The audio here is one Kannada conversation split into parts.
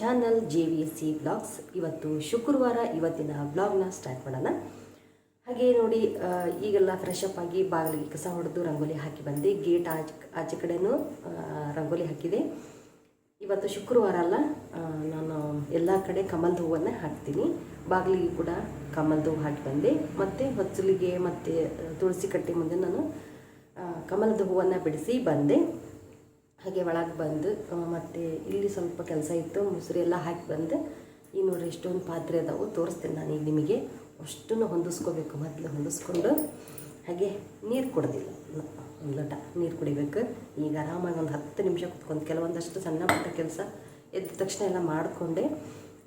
Channel J V S C vlogs ಇವತ್ತು ಶುಕ್ರವಾರ ಇವತ್ತಿನ ಬ್ಲಾಗ್ನ ಸ್ಟಾರ್ಟ್ ಮಾಡೋಣ. ಹಾಗೆ ನೋಡಿ ಈಗೆಲ್ಲ ಫ್ರೆಶ್ ಅಪ್ ಆಗಿ ಬಾಗಿಲಿಗೆ ಕಸ ಹೊಡೆದು ರಂಗೋಲಿ ಹಾಕಿ ಬಂದೆ. ಗೇಟ್ ಆಚೆ ಆಚೆ ಕಡೆನೂ ರಂಗೋಲಿ ಹಾಕಿದೆ. ಇವತ್ತು ಶುಕ್ರವಾರ ಅಲ್ಲ ನಾನು ಎಲ್ಲ ಕಡೆ ಕಮಲ್ದ ಹೂವನ್ನು ಹಾಕ್ತೀನಿ. ಬಾಗಿಲಿಗೆ ಕೂಡ ಕಮಲ್ದ ಹೂವು ಹಾಕಿ ಬಂದೆ. ಮತ್ತು ಹೊಚ್ಚಲಿಗೆ ಮತ್ತು ತುಳಸಿ ಕಟ್ಟೆ ಮುಂದೆ ನಾನು ಕಮಲದ ಹೂವನ್ನು ಬಿಡಿಸಿ ಬಂದೆ. ಹಾಗೆ ಒಳಗೆ ಬಂದು ಮತ್ತು ಇಲ್ಲಿ ಸ್ವಲ್ಪ ಕೆಲಸ ಇತ್ತು ಮೊಸರು ಎಲ್ಲ ಹಾಕಿ ಬಂದು, ಈ ನೋಡ್ರಿ ಎಷ್ಟೊಂದು ಪಾತ್ರೆ ಅದಾವು, ತೋರಿಸ್ತೇನೆ ನಾನು ಈಗ ನಿಮಗೆ. ಅಷ್ಟನ್ನು ಹೊಂದಿಸ್ಕೋಬೇಕು, ಮೊದಲು ಹೊಂದಿಸ್ಕೊಂಡು. ಹಾಗೆ ನೀರು ಕೊಡೋದಿಲ್ಲ ಒಂದು ಲೋಟ ನೀರು ಕುಡಿಬೇಕು. ಈಗ ಆರಾಮಾಗಿ ಒಂದು ಹತ್ತು ನಿಮಿಷ ಕುತ್ಕೊಂಡು, ಕೆಲವೊಂದಷ್ಟು ಸಣ್ಣ ಪುಟ್ಟ ಕೆಲಸ ಎದ್ದ ತಕ್ಷಣ ಎಲ್ಲ ಮಾಡಿಕೊಂಡೆ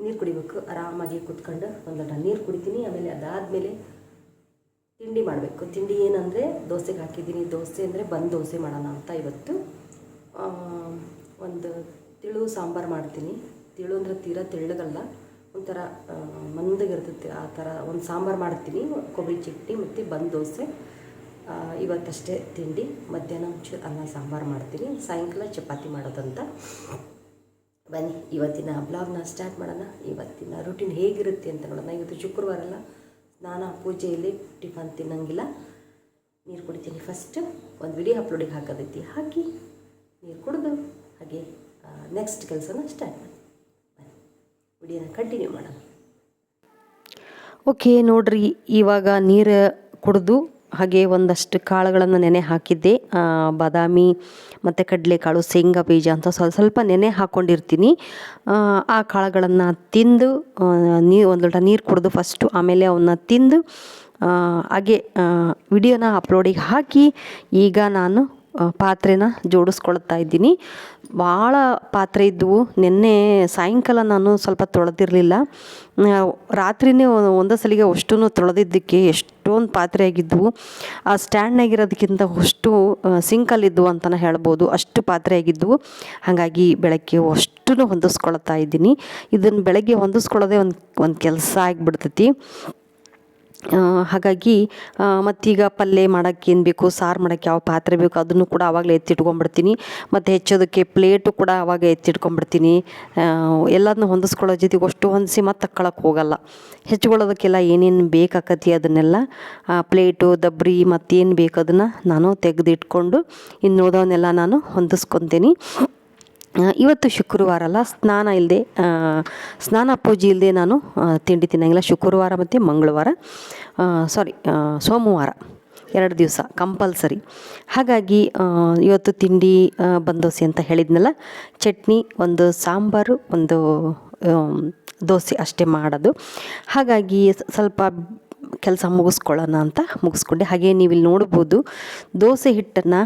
ನೀರು ಕುಡಿಬೇಕು. ಆರಾಮಾಗಿ ಕುತ್ಕೊಂಡು ಒಂದು ಲೋಟ ನೀರು ಕುಡಿತೀನಿ, ಆಮೇಲೆ ಅದಾದಮೇಲೆ ತಿಂಡಿ ಮಾಡಬೇಕು. ತಿಂಡಿ ಏನಂದರೆ, ದೋಸೆಗೆ ಹಾಕಿದ್ದೀನಿ. ದೋಸೆ ಅಂದರೆ ಬಂದು ದೋಸೆ ಮಾಡೋಣ ಅಂತ ಇವತ್ತು. ಒಂದು ತಿಳು ಸಾಂಬಾರು ಮಾಡ್ತೀನಿ. ತಿಳು ಅಂದರೆ ತೀರಾ ತೆಳ್ಳಗಲ್ಲ. ಒಂಥರ ಮಂದಗಿರ್ತೈತೆ ಆ ಥರ ಒಂದು ಸಾಂಬಾರು ಮಾಡ್ತೀನಿ. ಕೊಬ್ಬರಿ ಚಟ್ನಿ ಮತ್ತು ಬಂದು ದೋಸೆ. ಇವತ್ತಷ್ಟೇ ತಿಂಡಿ. ಮಧ್ಯಾಹ್ನ ಮುಂಚೆ ಅನ್ನ ಸಾಂಬಾರು ಮಾಡ್ತೀನಿ. ಸಾಯಂಕಾಲ ಚಪಾತಿ ಮಾಡೋದಂತ. ಬನ್ನಿ, ಇವತ್ತಿನ ಬ್ಲಾಗ್ನ ಸ್ಟಾರ್ಟ್ ಮಾಡೋಣ. ಇವತ್ತಿನ ರೂಟೀನ್ ಹೇಗಿರುತ್ತೆ ಅಂತ ನೋಡೋಣ. ಇವತ್ತು ಶುಕ್ರವಾರ ಅಲ್ಲ. ಸ್ನಾನ ಪೂಜೆಯಲ್ಲಿ ಟಿಫನ್ ತಿನ್ನಂಗಿಲ್ಲ. ನೀರು ಕುಡಿತೀನಿ ಫಸ್ಟ್ ಒಂದು ವಿಡಿಯೋ ಅಪ್ಲೋಡಿಗೆ ಹಾಕೋದೈತಿ. ಹಾಕಿ. ನೀರು ಕುಡಿದು ಹಾಗೆ ನೆಕ್ಸ್ಟ್ ಕೆಲಸನ ಸ್ಟಾರ್ಟ್ ಮಾಡಿ. ವಿಡಿಯೋನ ಕಂಟಿನ್ಯೂ ಮಾಡೋಣ. ಓಕೆ ನೋಡ್ರಿ ಇವಾಗ ನೀರು ಕುಡಿದು ಹಾಗೆ ಒಂದಷ್ಟು ಕಾಳುಗಳನ್ನು ನೆನೆ ಹಾಕಿದ್ದೆ. ಬಾದಾಮಿ ಮತ್ತು ಕಡಲೆಕಾಳು ಶೇಂಗಾ ಬೀಜ ಅಂತ ಸ್ವಲ್ಪ ಸ್ವಲ್ಪ ನೆನೆ ಹಾಕ್ಕೊಂಡಿರ್ತೀನಿ ಆ, ಕಾಳುಗಳನ್ನು ತಿಂದು ನೀ ಒಂದು ಲೋಟ ನೀರು ಕುಡಿದು ಫಸ್ಟು ಆಮೇಲೆ ಅವನ್ನ ತಿಂದು ಹಾಗೆ ವಿಡಿಯೋನ ಅಪ್ಲೋಡಿಗೆ ಹಾಕಿ ಈಗ ನಾನು ಪಾತ್ರೆನ ಜೋಡಿಸ್ಕೊಳ್ತಾ ಇದ್ದೀನಿ. ಭಾಳ ಪಾತ್ರೆ ಇದ್ದವು ನಿನ್ನೆ ಸಾಯಂಕಾಲ ನಾನು ಸ್ವಲ್ಪ ತೊಳೆದಿರಲಿಲ್ಲ. ರಾತ್ರಿನೇ ಒ- ಒಂದೇ ಸಲಿಗೆ ಅಷ್ಟೂ ತೊಳೆದಿದ್ದಕ್ಕೆ ಎಷ್ಟೊಂದು ಪಾತ್ರೆ ಆಗಿದ್ವು. ಆ ಸ್ಟ್ಯಾಂಡ್ನಾಗಿರೋದಕ್ಕಿಂತ ಅಷ್ಟು ಸಿಂಕಲ್ಲಿದ್ದವು ಅಂತಲೇ ಹೇಳ್ಬೋದು. ಅಷ್ಟು ಪಾತ್ರೆ ಆಗಿದ್ವು. ಹಾಗಾಗಿ ಬೆಳಗ್ಗೆ ಅಷ್ಟೂ ಹೊಂದಿಸ್ಕೊಳ್ತಾ ಇದ್ದೀನಿ. ಇದನ್ನು ಬೆಳಗ್ಗೆ ಹೊಂದಿಸ್ಕೊಳ್ಳೋದೇ ಒಂದು ಒಂದು ಕೆಲಸ ಆಗಿಬಿಡ್ತೈತಿ. ಹಾಗಾಗಿ ಮತ್ತೀಗ ಪಲ್ಯ ಮಾಡೋಕ್ಕೆ ಏನು ಬೇಕು, ಸಾರು ಮಾಡೋಕ್ಕೆ ಯಾವ ಪಾತ್ರೆ ಬೇಕು, ಅದನ್ನು ಕೂಡ ಆವಾಗಲೇ ಎತ್ತಿಟ್ಕೊಂಡ್ಬಿಡ್ತೀನಿ. ಮತ್ತು ಹೆಚ್ಚೋದಕ್ಕೆ ಪ್ಲೇಟು ಕೂಡ ಆವಾಗ ಎತ್ತಿಟ್ಕೊಂಡ್ಬಿಡ್ತೀನಿ. ಎಲ್ಲದನ್ನೂ ಹೊಂದಿಸ್ಕೊಳ್ಳೋ ಜೊತೆಗೆ ಅಷ್ಟು ಹೊಂದಿಸಿ ಮತ್ತೆ ತಕ್ಕೊಳಕ್ಕೆ ಹೋಗಲ್ಲ. ಹೆಚ್ಚಿಕೊಳ್ಳೋದಕ್ಕೆಲ್ಲ ಏನೇನು ಬೇಕಾಕತಿ ಅದನ್ನೆಲ್ಲ ಪ್ಲೇಟು, ದಬ್ರಿ, ಮತ್ತೇನು ಬೇಕು ಅದನ್ನು ನಾನು ತೆಗೆದಿಟ್ಕೊಂಡು ಇನ್ನು ಉಳಿದವನ್ನೆಲ್ಲ ನಾನು ಹೊಂದಿಸ್ಕೊತೀನಿ. ಇವತ್ತು ಶುಕ್ರವಾರ ಅಲ್ಲ ಸ್ನಾನ ಇಲ್ಲದೆ ಸ್ನಾನ ಪೂಜೆ ಇಲ್ಲದೆ ನಾನು ತಿಂಡಿ ತಿನ್ನಂಗಿಲ್ಲ. ಶುಕ್ರವಾರ ಮತ್ತು ಮಂಗಳವಾರ. ಸಾರಿ ಸೋಮವಾರ, ಎರಡು ದಿವಸ ಕಂಪಲ್ಸರಿ. ಹಾಗಾಗಿ ಇವತ್ತು ತಿಂಡಿ ಬಂದೋಸಿ ಅಂತ ಹೇಳಿದ್ನಲ್ಲ, ಚಟ್ನಿ, ಒಂದು ಸಾಂಬಾರು, ಒಂದು ದೋಸೆ ಅಷ್ಟೇ ಮಾಡೋದು. ಹಾಗಾಗಿ ಸ್ವಲ್ಪ ಕೆಲಸ ಮುಗಿಸ್ಕೊಳ್ಳೋಣ ಅಂತ ಮುಗಿಸ್ಕೊಂಡೆ. ಹಾಗೆ ನೀವು ಇಲ್ಲಿ ನೋಡ್ಬೋದು, ದೋಸೆ ಹಿಟ್ಟನ್ನು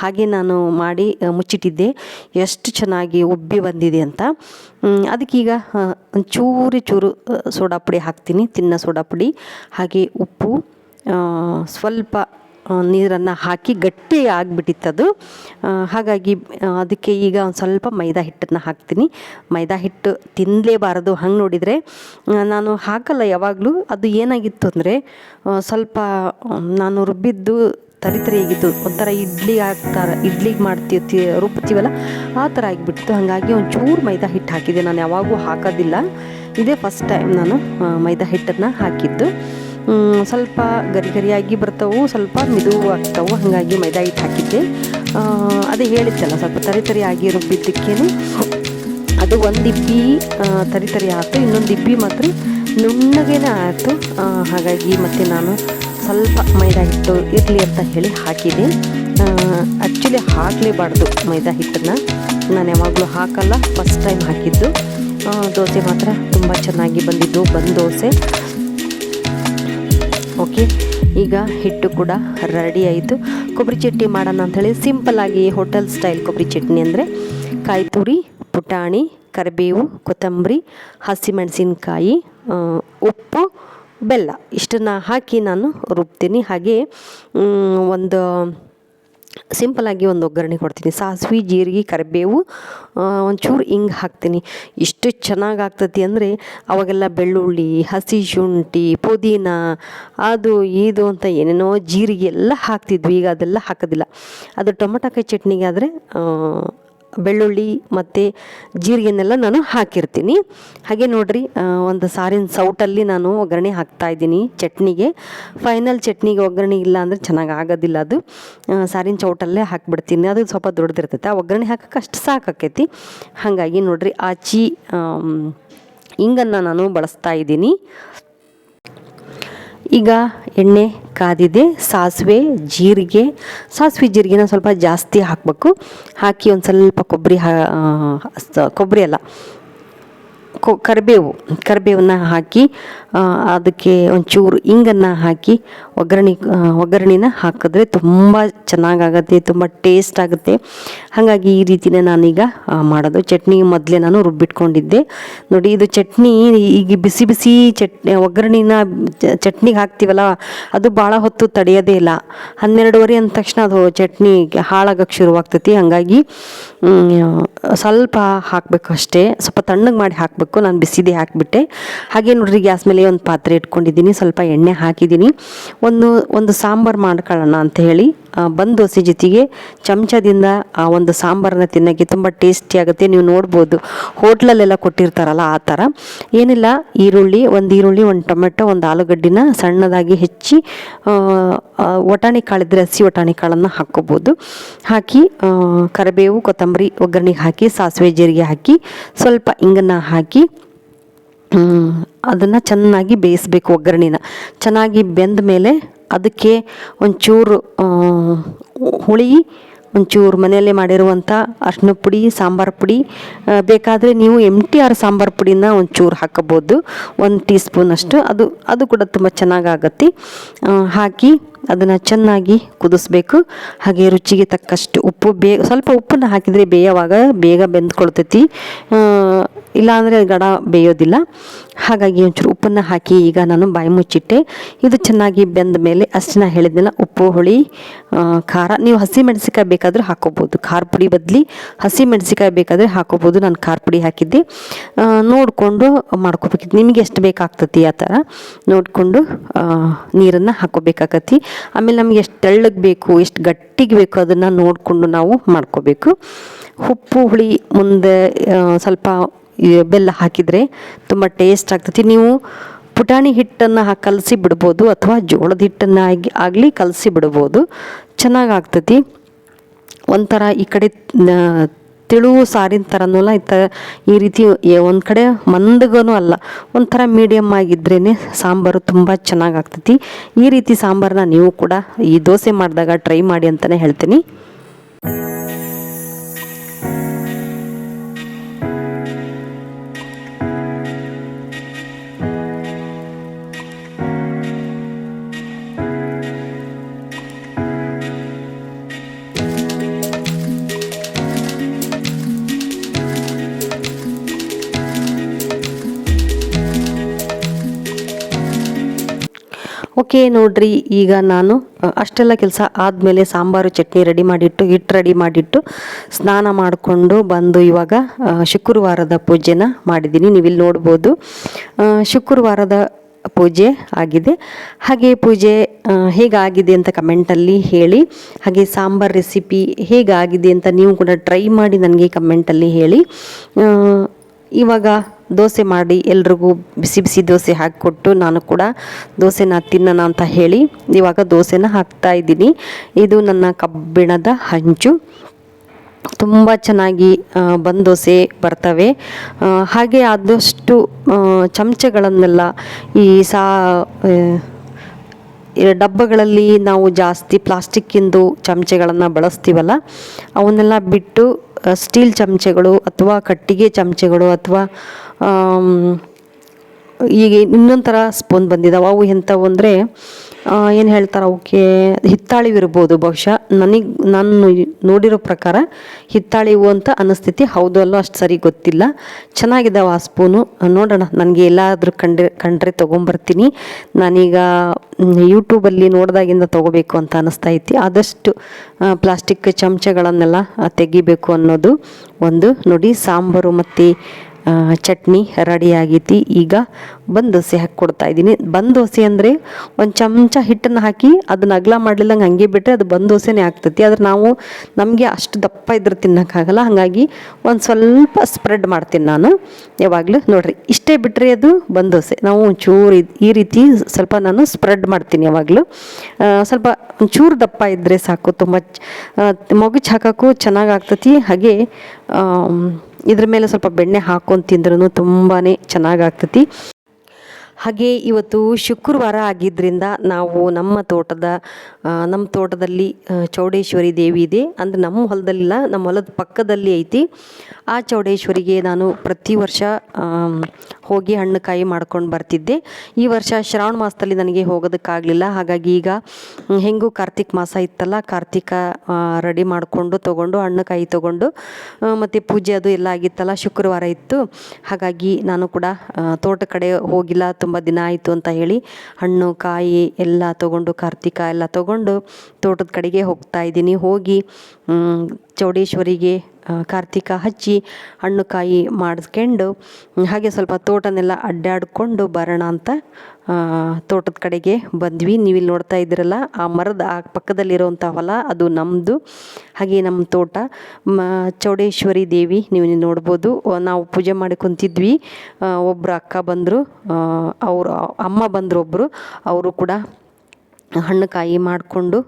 ಹಾಗೆ ನಾನು ಮಾಡಿ ಮುಚ್ಚಿಟ್ಟಿದ್ದೆ. ಎಷ್ಟು ಚೆನ್ನಾಗಿ ಉಬ್ಬಿ ಬಂದಿದೆ ಅಂತ. ಅದಕ್ಕೀಗ ಚೂರು ಚೂರು ಸೋಡಾ ಪುಡಿ ಹಾಕ್ತೀನಿ. ತಿನ್ನ ಸೋಡಾ ಪುಡಿ. ಹಾಗೆ ಉಪ್ಪು ಸ್ವಲ್ಪ ನೀರನ್ನು ಹಾಕಿ ಗಟ್ಟಿ ಆಗಿಬಿಟ್ಟಿತ್ತದು ಹಾಗಾಗಿ ಅದಕ್ಕೆ ಈಗ ಒಂದು ಸ್ವಲ್ಪ ಮೈದಾ ಹಿಟ್ಟನ್ನು ಹಾಕ್ತೀನಿ. ಮೈದಾ ಹಿಟ್ಟು ತಿನ್ನಲೇಬಾರದು ಹಂಗೆ ನೋಡಿದರೆ ನಾನು ಹಾಕಲ್ಲ ಯಾವಾಗಲೂ. ಅದು ಏನಾಗಿತ್ತು ಅಂದರೆ ಸ್ವಲ್ಪ ನಾನು ರುಬ್ಬಿದ್ದು ತರಿ ತರಿಯಾಗಿತ್ತು ಒಂಥರ ಇಡ್ಲಿ ಹಾಕ್ತಾರ ಇಡ್ಲಿಗೆ ಮಾಡ್ತೀವಿ ರುಬ್ತೀವಲ್ಲ ಆ ಥರ ಆಗಿಬಿಡ್ತು. ಹಾಗಾಗಿ ಒಂಚೂರು ಮೈದಾ ಹಿಟ್ಟು ಹಾಕಿದ್ದೆ. ನಾನು ಯಾವಾಗೂ ಹಾಕೋದಿಲ್ಲ. ಇದೇ ಫಸ್ಟ್ ಟೈಮ್ ನಾನು ಮೈದಾ ಹಿಟ್ಟನ್ನು ಹಾಕಿದ್ದು. ಸ್ವಲ್ಪ ಗರಿ ಗರಿಯಾಗಿ ಬರ್ತವೆ, ಸ್ವಲ್ಪ ಮಿದು ಆಗ್ತಾವು ಹಾಗಾಗಿ ಮೈದಾ ಹಿಟ್ಟು ಹಾಕಿದ್ದೆ. ಅದೇ ಹೇಳಿದ್ದಲ್ಲ ಸ್ವಲ್ಪ ತರಿ ತರಿಯಾಗಿ ರುಬ್ಬಿದ್ದಕ್ಕೇನು? ಅದು ಒಂದು ಇಬ್ಬಿ ತರಿ ತರಿ ಆಯಿತು ಇನ್ನೊಂದು ಇಬ್ಬಿ ಮಾತ್ರ ನುಣ್ಣಗೇನೆ ಆಯಿತು ಹಾಗಾಗಿ ಮತ್ತು ನಾನು ಸ್ವಲ್ಪ ಮೈದಾ ಹಿಟ್ಟು ಇರಲಿ ಅಂತ ಹೇಳಿ ಹಾಕಿದೆ ಆ್ಯಕ್ಚುಲಿ ಹಾಕಲೇಬಾರ್ದು ಮೈದಾ ಹಿಟ್ಟನ್ನು. ನಾನು ಯಾವಾಗಲೂ ಹಾಕಲ್ಲ ಫಸ್ಟ್ ಟೈಮ್ ಹಾಕಿದ್ದು. ದೋಸೆ ಮಾತ್ರ ತುಂಬ ಚೆನ್ನಾಗಿ ಬಂದಿದ್ದು, ಬಂದು ದೋಸೆ. ಓಕೆ ಈಗ ಹಿಟ್ಟು ಕೂಡ ರೆಡಿ ಆಯಿತು. ಕೊಬ್ಬರಿ ಚಟ್ನಿ ಮಾಡೋಣ ಅಂಥೇಳಿ ಸಿಂಪಲ್ಲಾಗಿ ಹೋಟೆಲ್ ಸ್ಟೈಲ್ ಕೊಬ್ಬರಿ ಚಟ್ನಿ ಅಂದರೆ ಕಾಯಿ ತುರಿ, ಪುಟಾಣಿ, ಕರಿಬೇವು, ಕೊತ್ತಂಬರಿ ಹಸಿಮೆಣಸಿನಕಾಯಿ ಉಪ್ಪು ಬೆಲ್ಲ, ಇಷ್ಟನ್ನು ಹಾಕಿ ನಾನು ರುಬ್ತೀನಿ. ಹಾಗೆ ಒಂದು ಸಿಂಪಲಾಗಿ ಒಂದು ಒಗ್ಗರಣೆ ಕೊಡ್ತೀನಿ. ಸಾಸಿವೆ, ಜೀರಿಗೆ, ಕರಿಬೇವು ಒಂಚೂರು ಹಿಂಗೆ ಹಾಕ್ತೀನಿ. ಇಷ್ಟು ಚೆನ್ನಾಗಿ ಆಗ್ತತಿ ಅಂದರೆ ಅವಾಗೆಲ್ಲ ಬೆಳ್ಳುಳ್ಳಿ, ಹಸಿ ಶುಂಠಿ, ಪುದೀನ, ಅದು, ಇದು ಅಂತ ಏನೇನೋ ಜೀರಿಗೆ ಎಲ್ಲ ಹಾಕ್ತಿದ್ವಿ. ಈಗ ಅದೆಲ್ಲ ಹಾಕೋದಿಲ್ಲ. ಅದು ಟೊಮೊಟೊಕಾಯಿ ಚಟ್ನಿಗೆ ಆದರೆ ಬೆಳ್ಳುಳ್ಳಿ ಮತ್ತು ಜೀರಿಗೆನೆಲ್ಲ ನಾನು ಹಾಕಿರ್ತೀನಿ. ಹಾಗೆ ನೋಡಿರಿ ಒಂದು ಸಾರಿನ ಸೌಟಲ್ಲಿ ನಾನು ಒಗ್ಗರಣೆ ಹಾಕ್ತಾ ಇದ್ದೀನಿ ಚಟ್ನಿಗೆ. ಫೈನಲ್ ಚಟ್ನಿಗೆ ಒಗ್ಗರಣೆ ಇಲ್ಲ ಅಂದರೆ ಚೆನ್ನಾಗಿ ಆಗೋದಿಲ್ಲ ಅದು. ಸಾರಿನ ಚೌಟಲ್ಲೇ ಹಾಕಿಬಿಡ್ತೀನಿ. ಅದು ಸ್ವಲ್ಪ ದೊಡ್ಡದಿರ್ತೈತೆ. ಆ ಒಗ್ಗರಣೆ ಹಾಕಕ್ಕೆ ಅಷ್ಟು ಸಾಕಾಕೈತಿ. ಹಾಗಾಗಿ ನೋಡಿರಿ, ಆಚಿ ಇಂಗನ್ನು ನಾನು ಬಳಸ್ತಾ ಇದ್ದೀನಿ. ಈಗ ಎಣ್ಣೆ ಕಾದಿದೆ, ಸಾಸಿವೆ, ಜೀರಿಗೆ. ಸಾಸಿವೆ, ಜೀರಿಗೆನ ಸ್ವಲ್ಪ ಜಾಸ್ತಿ ಹಾಕಬೇಕು. ಹಾಕಿ ಒಂದು ಸ್ವಲ್ಪ ಕೊಬ್ಬರಿ ಕೊಬ್ಬರಿ ಅಲ್ಲ, ಕೊ, ಕರಿಬೇವು, ಕರಿಬೇವನ್ನ ಹಾಕಿ ಅದಕ್ಕೆ ಒಂಚೂರು ಇಂಗನ್ನು ಹಾಕಿ ಒಗ್ಗರಣೆ ಒಗ್ಗರಣೆನ ಹಾಕಿದ್ರೆ ತುಂಬ ಚೆನ್ನಾಗಾಗತ್ತೆ, ತುಂಬ ಟೇಸ್ಟ್ ಆಗುತ್ತೆ. ಹಾಗಾಗಿ ಈ ರೀತಿನೇ ನಾನೀಗ ಮಾಡೋದು. ಚಟ್ನಿ ಮೊದಲೇ ನಾನು ರುಬ್ಬಿಟ್ಕೊಂಡಿದ್ದೆ. ನೋಡಿ, ಇದು ಚಟ್ನಿ ಈಗ ಬಿಸಿ ಬಿಸಿ ಚಟ್ನಿ, ಒಗ್ಗರಣೆನ ಚಟ್ನಿಗೆ ಹಾಕ್ತೀವಲ್ಲ, ಅದು ಭಾಳ ಹೊತ್ತು ತಡೆಯೋದೇ ಇಲ್ಲ. ಹನ್ನೆರಡುವರೆ ಅಂದ ತಕ್ಷಣ ಅದು ಚಟ್ನಿ ಹಾಳಾಗಕ್ಕೆ ಶುರುವಾಗ್ತೈತಿ. ಹಾಗಾಗಿ ಸ್ವಲ್ಪ ಹಾಕಬೇಕು ಅಷ್ಟೇ. ಸ್ವಲ್ಪ ತಣ್ಣಗೆ ಮಾಡಿ ಹಾಕಬೇಕು. ನಾನು ಬಿಸಿದೆ ಹಾಕಿಬಿಟ್ಟೆ. ಹಾಗೆ ನೋಡ್ರಿ, ಗ್ಯಾಸ್ ಮೇಲೆ ಒಂದು ಪಾತ್ರೆ ಇಟ್ಕೊಂಡಿದ್ದೀನಿ. ಸ್ವಲ್ಪ ಎಣ್ಣೆ ಹಾಕಿದ್ದೀನಿ. ಒಂದು ಒಂದು ಸಾಂಬಾರು ಮಾಡ್ಕೊಳ್ಳೋಣ ಅಂತ ಹೇಳಿ. ಬಂದ್ ದೋಸೆ ಜೊತೆಗೆ ಚಮಚದಿಂದ ಆ ಒಂದು ಸಾಂಬಾರನ್ನ ತಿನ್ನೋಕ್ಕೆ ತುಂಬ ಟೇಸ್ಟಿ ಆಗುತ್ತೆ. ನೀವು ನೋಡ್ಬೋದು, ಹೋಟ್ಲಲ್ಲೆಲ್ಲ ಕೊಟ್ಟಿರ್ತಾರಲ್ಲ ಆ ಥರ ಏನಿಲ್ಲ, ಈರುಳ್ಳಿ, ಒಂದು ಈರುಳ್ಳಿ, ಒಂದು ಟೊಮೆಟೊ, ಒಂದು ಆಲೂಗಡ್ಡಿನ ಸಣ್ಣದಾಗಿ ಹೆಚ್ಚಿ ವಟಾಣಿ ಕಾಳಿದ್ರೆ ಹಸಿ ವಟಾಣಿ ಕಾಳನ್ನು ಹಾಕ್ಕೋಬೋದು. ಹಾಕಿ ಕರಿಬೇವು, ಕೊತ್ತಂಬರಿ ಒಗ್ಗರಣೆಗೆ ಹಾಕಿ, ಸಾಸಿವೆ ಜೀರಿಗೆ ಹಾಕಿ, ಸ್ವಲ್ಪ ಇಂಗನ್ನ ಹಾಕಿ ಅದನ್ನು ಚೆನ್ನಾಗಿ ಬೇಯಿಸ್ಬೇಕು ಒಗ್ಗರಣೆನ. ಚೆನ್ನಾಗಿ ಬೆಂದ ಮೇಲೆ ಅದಕ್ಕೆ ಒಂಚೂರು ಹುಳಿ, ಒಂಚೂರು ಮನೆಯಲ್ಲೇ ಮಾಡಿರುವಂಥ ಅರ್ಶಿನ ಪುಡಿ, ಸಾಂಬಾರು ಪುಡಿ ಬೇಕಾದರೆ ನೀವು ಎಂ ಟಿ ಆರ್ ಸಾಂಬಾರು ಪುಡಿನ ಒಂಚೂರು ಹಾಕಬೋದು ಒಂದು ಟೀ ಸ್ಪೂನಷ್ಟು ಅದು ಅದು ಕೂಡ ತುಂಬ ಚೆನ್ನಾಗಾಗತ್ತೆ. ಹಾಕಿ ಅದನ್ನು ಚೆನ್ನಾಗಿ ಕುದಿಸ್ಬೇಕು. ಹಾಗೆ ರುಚಿಗೆ ತಕ್ಕಷ್ಟು ಉಪ್ಪು, ಬೇ, ಸ್ವಲ್ಪ ಉಪ್ಪನ್ನು ಹಾಕಿದರೆ ಬೇಯೋವಾಗ ಬೇಗ ಬೆಂದ್ಕೊಳ್ತೈತಿ. ಇಲ್ಲಾಂದರೆ ಗಡ ಬೇಯೋದಿಲ್ಲ. ಹಾಗಾಗಿ ಒಂಚೂರು ಉಪ್ಪನ್ನು ಹಾಕಿ ಈಗ ನಾನು ಬಾಯಿ ಮುಚ್ಚಿಟ್ಟೆ. ಇದು ಚೆನ್ನಾಗಿ ಬೆಂದ ಮೇಲೆ ಅಷ್ಟು ನಾನು ಹೇಳಿದ್ನಲ್ಲ, ಉಪ್ಪು, ಹುಳಿ ಖಾರ. ನೀವು ಹಸಿ ಮೆಣಸಿಕಾಯಿ ಬೇಕಾದರೂ ಹಾಕೋಬೋದು. ಖಾರ ಪುಡಿ ಬದಲಿ ಹಸಿ ಮೆಣಸಿಕಾಯಿ ಬೇಕಾದರೆ ಹಾಕೋಬೋದು. ನಾನು ಖಾರ ಪುಡಿ ಹಾಕಿದ್ದೆ. ನೋಡಿಕೊಂಡು ಮಾಡ್ಕೋಬೇಕಿತ್ತು. ನಿಮಗೆ ಎಷ್ಟು ಬೇಕಾಗ್ತತಿ ಆ ಥರ? ನೋಡಿಕೊಂಡು ನೀರನ್ನು ಹಾಕೋಬೇಕಾಗತ್ತಿ. ಆಮೇಲೆ ನಮ್ಗೆ ಎಷ್ಟು ತೆಳ್ಳಗೆ ಬೇಕು, ಎಷ್ಟು ಗಟ್ಟಿಗೆ ಬೇಕು ಅದನ್ನು ನೋಡಿಕೊಂಡು ನಾವು ಮಾಡ್ಕೋಬೇಕು. ಉಪ್ಪು, ಹುಳಿ ಮುಂದೆ ಸ್ವಲ್ಪ ಬೆಲ್ಲ ಹಾಕಿದರೆ ತುಂಬ ಟೇಸ್ಟ್ ಆಗ್ತೈತಿ. ನೀವು ಪುಟಾಣಿ ಹಿಟ್ಟನ್ನು ಕಲಸಿ ಬಿಡ್ಬೋದು ಅಥವಾ ಜೋಳದ ಹಿಟ್ಟನ್ನು ಆಗಿ, ಆಗಲಿ ಕಲಸಿ ಬಿಡ್ಬೋದು. ಚೆನ್ನಾಗಿ ಆಗ್ತೈತಿ. ಒಂಥರ ಈ ಕಡೆ ತಿಳುವು ಸಾರಿನ ಥರನೂ ಈ ಥರ ಈ ರೀತಿ ಒಂದು ಕಡೆ ಮಂದಗೂ ಅಲ್ಲ, ಒಂಥರ ಮೀಡಿಯಮ್ ಆಗಿದ್ರೇ ಸಾಂಬಾರು ತುಂಬ ಚೆನ್ನಾಗಿ ಆಗ್ತೈತಿ. ಈ ರೀತಿ ಸಾಂಬಾರನ್ನ ನೀವು ಕೂಡ ಈ ದೋಸೆ ಮಾಡಿದಾಗ ಟ್ರೈ ಮಾಡಿ ಅಂತಲೇ ಹೇಳ್ತೀನಿ. ಓಕೆ ನೋಡ್ರಿ, ಈಗ ನಾನು ಅಷ್ಟೆಲ್ಲ ಕೆಲಸ ಆದಮೇಲೆ ಸಾಂಬಾರು, ಚಟ್ನಿ ರೆಡಿ ಮಾಡಿಟ್ಟು ಹಿಟ್ಟು ರೆಡಿ ಮಾಡಿಟ್ಟು ಸ್ನಾನ ಮಾಡಿಕೊಂಡು ಬಂದು ಇವಾಗ ಶುಕ್ರವಾರದ ಪೂಜೆನ ಮಾಡಿದ್ದೀನಿ. ನೀವಿಲ್ಲಿ ನೋಡ್ಬೋದು ಶುಕ್ರವಾರದ ಪೂಜೆ ಆಗಿದೆ. ಹಾಗೆ ಪೂಜೆ ಹೇಗಾಗಿದೆ ಅಂತ ಕಮೆಂಟಲ್ಲಿ ಹೇಳಿ, ಹಾಗೆ ಸಾಂಬಾರ್ ರೆಸಿಪಿ ಹೇಗಾಗಿದೆ ಅಂತ ನೀವು ಕೂಡ ಟ್ರೈ ಮಾಡಿ ನನಗೆ ಕಮೆಂಟಲ್ಲಿ ಹೇಳಿ. ಇವಾಗ ದೋಸೆ ಮಾಡಿ ಎಲ್ರಿಗೂ ಬಿಸಿ ಬಿಸಿ ದೋಸೆ ಹಾಕಿಕೊಟ್ಟು ನಾನು ಕೂಡ ದೋಸೆನ ತಿನ್ನೋಣ ಅಂತ ಹೇಳಿ ಇವಾಗ ದೋಸೆನ ಹಾಕ್ತಾ ಇದ್ದೀನಿ. ಇದು ನನ್ನ ಕಬ್ಬಿಣದ ಹಂಚು ತುಂಬ ಚೆನ್ನಾಗಿ ಬಂದ ದೋಸೆ ಬರ್ತವೆ. ಹಾಗೆ ಆದಷ್ಟು ಚಮಚಗಳನ್ನೆಲ್ಲ ಈ ಸಾ ಡಬ್ಬಗಳಲ್ಲಿ ನಾವು ಜಾಸ್ತಿ ಪ್ಲಾಸ್ಟಿಕ್ಕಿಂದು ಚಮಚೆಗಳನ್ನು ಬಳಸ್ತೀವಲ್ಲ, ಅವನ್ನೆಲ್ಲ ಬಿಟ್ಟು ಸ್ಟೀಲ್ ಚಮಚೆಗಳು ಅಥವಾ ಕಟ್ಟಿಗೆ ಚಮಚೆಗಳು ಅಥವಾ ಈಗ ಇನ್ನೊಂಥರ ಥರ ಸ್ಪೂನ್ ಬಂದಿದ್ದಾವೆ ಅವು ಎಂಥವು ಅಂದರೆ ಏನು ಹೇಳ್ತಾರೆ ಅವಕ್ಕೆ ಹಿತ್ತಾಳಿವಿರ್ಬೋದು ಬಹುಶಃ. ನನಗೆ, ನಾನು ನೋಡಿರೋ ಪ್ರಕಾರ ಹಿತ್ತಾಳಿವು ಅಂತ ಅನಿಸ್ತೈತಿ ಹೌದು ಅಲ್ಲೋ ಅಷ್ಟು ಸರಿ ಗೊತ್ತಿಲ್ಲ. ಚೆನ್ನಾಗಿದ್ದಾವೆ ಆ ಸ್ಪೂನು ನೋಡೋಣ, ನನಗೆ ಎಲ್ಲಾದರೂ ಕಂಡ್ರೆ ಕಂಡ್ರೆ ತೊಗೊಂಬರ್ತೀನಿ. ನಾನೀಗ ಯೂಟ್ಯೂಬಲ್ಲಿ ನೋಡಿದಾಗಿಂದ ತೊಗೋಬೇಕು ಅಂತ ಅನ್ನಿಸ್ತಾ ಐತಿ. ಆದಷ್ಟು ಪ್ಲಾಸ್ಟಿಕ್ ಚಮಚಗಳನ್ನೆಲ್ಲ ತೆಗಿಬೇಕು ಅನ್ನೋದು ಒಂದು. ನೋಡಿ, ಸಾಂಬಾರು ಮತ್ತು ಚಟ್ನಿ ರೆಡಿ ಆಗೈತಿ. ಈಗ ಬಂದ್ ದೋಸೆ ಹಾಕಿ ಕೊಡ್ತಾ ಇದ್ದೀನಿ. ಬಂದ್ ದೋಸೆ ಅಂದರೆ ಒಂದು ಚಮಚ ಹಿಟ್ಟನ್ನು ಹಾಕಿ ಅದನ್ನ ಅಗಲ ಮಾಡ್ಲಿಲ್ಲಂಗೆ ಹಂಗೆ ಬಿಟ್ಟರೆ ಅದು ಬಂದ್ ದೋಸೆನೇ ಆಗ್ತೈತಿ. ಆದ್ರೆ ನಾವು ನಮಗೆ ಅಷ್ಟು ದಪ್ಪ ಇದ್ರೆ ತಿನ್ನೋಕ್ಕಾಗಲ್ಲ. ಹಾಗಾಗಿ ಒಂದು ಸ್ವಲ್ಪ ಸ್ಪ್ರೆಡ್ ಮಾಡ್ತೀನಿ ನಾನು. ಯಾವಾಗಲೂ ನೋಡ್ರಿ, ಇಷ್ಟೇ ಬಿಟ್ಟರೆ ಅದು ಬಂದ್ ದೋಸೆ. ನಾವು ಒಂಚೂರು ಈ ರೀತಿ ಸ್ವಲ್ಪ ನಾನು ಸ್ಪ್ರೆಡ್ ಮಾಡ್ತೀನಿ ಯಾವಾಗಲೂ. ಸ್ವಲ್ಪ ಒಂಚೂರು ದಪ್ಪ ಇದ್ದರೆ ಸಾಕು. ತುಂಬ ಮಗುಚ್ ಹಾಕೋಕ್ಕೂ ಚೆನ್ನಾಗಿ ಆಗ್ತೈತಿ. ಹಾಗೆ ಇದ್ರ ಮೇಲೆ ಸ್ವಲ್ಪ ಬೆಣ್ಣೆ ಹಾಕೊಂಡು ತಿಂದ್ರೂ ತುಂಬಾ ಚೆನ್ನಾಗಿ ಆಗ್ತೈತಿ ಹಾಗೆ ಇವತ್ತು ಶುಕ್ರವಾರ ಆಗಿದ್ದರಿಂದ ನಾವು ನಮ್ಮ ತೋಟದ ನಮ್ಮ ತೋಟದಲ್ಲಿ ಚೌಡೇಶ್ವರಿ ದೇವಿ ಇದೆ. ಅಂದರೆ ನಮ್ಮ ಹೊಲದಲ್ಲಿಲ್ಲ, ನಮ್ಮ ಹೊಲದ ಪಕ್ಕದಲ್ಲಿ ಐತಿ. ಆ ಚೌಡೇಶ್ವರಿಗೆ ನಾನು ಪ್ರತಿ ವರ್ಷ ಹೋಗಿ ಹಣ್ಣು ಕಾಯಿ ಮಾಡ್ಕೊಂಡು ಬರ್ತಿದ್ದೆ. ಈ ವರ್ಷ ಶ್ರಾವಣ ಮಾಸದಲ್ಲಿ ನನಗೆ ಹೋಗೋದಕ್ಕಾಗಲಿಲ್ಲ. ಹಾಗಾಗಿ ಈಗ ಹೆಂಗು ಕಾರ್ತಿಕ್ ಮಾಸ ಇತ್ತಲ್ಲ, ಕಾರ್ತಿಕ ರೆಡಿ ಮಾಡಿಕೊಂಡು ತೊಗೊಂಡು, ಹಣ್ಣು ಕಾಯಿ ತೊಗೊಂಡು ಮತ್ತು ಪೂಜೆ ಅದು ಎಲ್ಲ ಆಗಿತ್ತಲ್ಲ, ಶುಕ್ರವಾರ ಇತ್ತು. ಹಾಗಾಗಿ ನಾನು ಕೂಡ ತೋಟ ಕಡೆ ಹೋಗಿಲ್ಲ, ತುಂಬ ದಿನ ಆಯಿತು ಅಂತ ಹೇಳಿ ಹಣ್ಣು, ಕಾಯಿ ಎಲ್ಲ ತೊಗೊಂಡು, ಕಾರ್ತಿಕ ಎಲ್ಲ ತೊಗೊಂಡು ತೋಟದ ಕಡೆಗೆ ಹೋಗ್ತಾ ಇದ್ದೀನಿ. ಹೋಗಿ ಚೌಡೇಶ್ವರಿಗೆ ಕಾರ್ತಿಕ ಹಚ್ಚಿ ಹಣ್ಣು ಕಾಯಿ ಮಾಡಿಸ್ಕೊಂಡು, ಹಾಗೆ ಸ್ವಲ್ಪ ತೋಟನೆಲ್ಲ ಅಡ್ಡಾಡಿಕೊಂಡು ಬರೋಣ ಅಂತ ತೋಟದ ಕಡೆಗೆ ಬಂದ್ವಿ. ನೀವು ಇಲ್ಲಿ ನೋಡ್ತಾ ಇದ್ದೀರಲ್ಲ, ಆ ಮರದ ಆ ಪಕ್ಕದಲ್ಲಿರುವಂಥ ಹೊಲ, ಅದು ನಮ್ಮದು ಹಾಗೆ ನಮ್ಮ ತೋಟ, ಮ, ಚೌಡೇಶ್ವರಿ ದೇವಿ, ನೀವು ನೋಡ್ಬೋದು. ನಾವು ಪೂಜೆ ಮಾಡಿ ಕುಂತಿದ್ವಿ. ಒಬ್ಬರು ಅಕ್ಕ ಬಂದರು ಅವರು, ಅಮ್ಮ ಬಂದರು ಒಬ್ಬರು ಅವರು ಕೂಡ ಹಣ್ಣು ಕಾಯಿ ಮಾಡಿಕೊಂಡು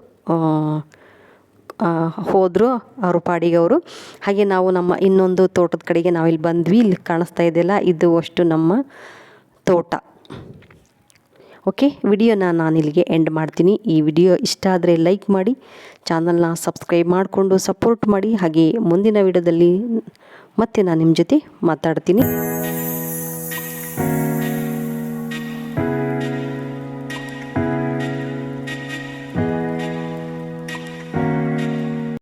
ಹೋದರು ಅವರು ಪಾಡಿಗೆ ಅವರು ಹಾಗೆ ನಾವು ನಮ್ಮ ಇನ್ನೊಂದು ತೋಟದ ಕಡೆಗೆ ನಾವಿಲ್ಲಿ ಬಂದ್ವಿ. ಇಲ್ಲಿ ಕಾಣಿಸ್ತಾ ಇದೆಯಲ್ಲ, ಇದು ಅಷ್ಟು ನಮ್ಮ ತೋಟ. ಓಕೆ ವಿಡಿಯೋನ ನಾನು ಇಲ್ಲಿಗೆ ಎಂಡ್ ಮಾಡ್ತೀನಿ. ಈ ವಿಡಿಯೋ ಇಷ್ಟ ಆದರೆ ಲೈಕ್ ಮಾಡಿ ಚಾನಲ್ನ ಸಬ್ಸ್ಕ್ರೈಬ್ ಮಾಡಿಕೊಂಡು ಸಪೋರ್ಟ್ ಮಾಡಿ. ಹಾಗೆ ಮುಂದಿನ ವಿಡಿಯೋದಲ್ಲಿ ಮತ್ತೆ ನಾನು ನಿಮ್ಮ ಜೊತೆ ಮಾತಾಡ್ತೀನಿ.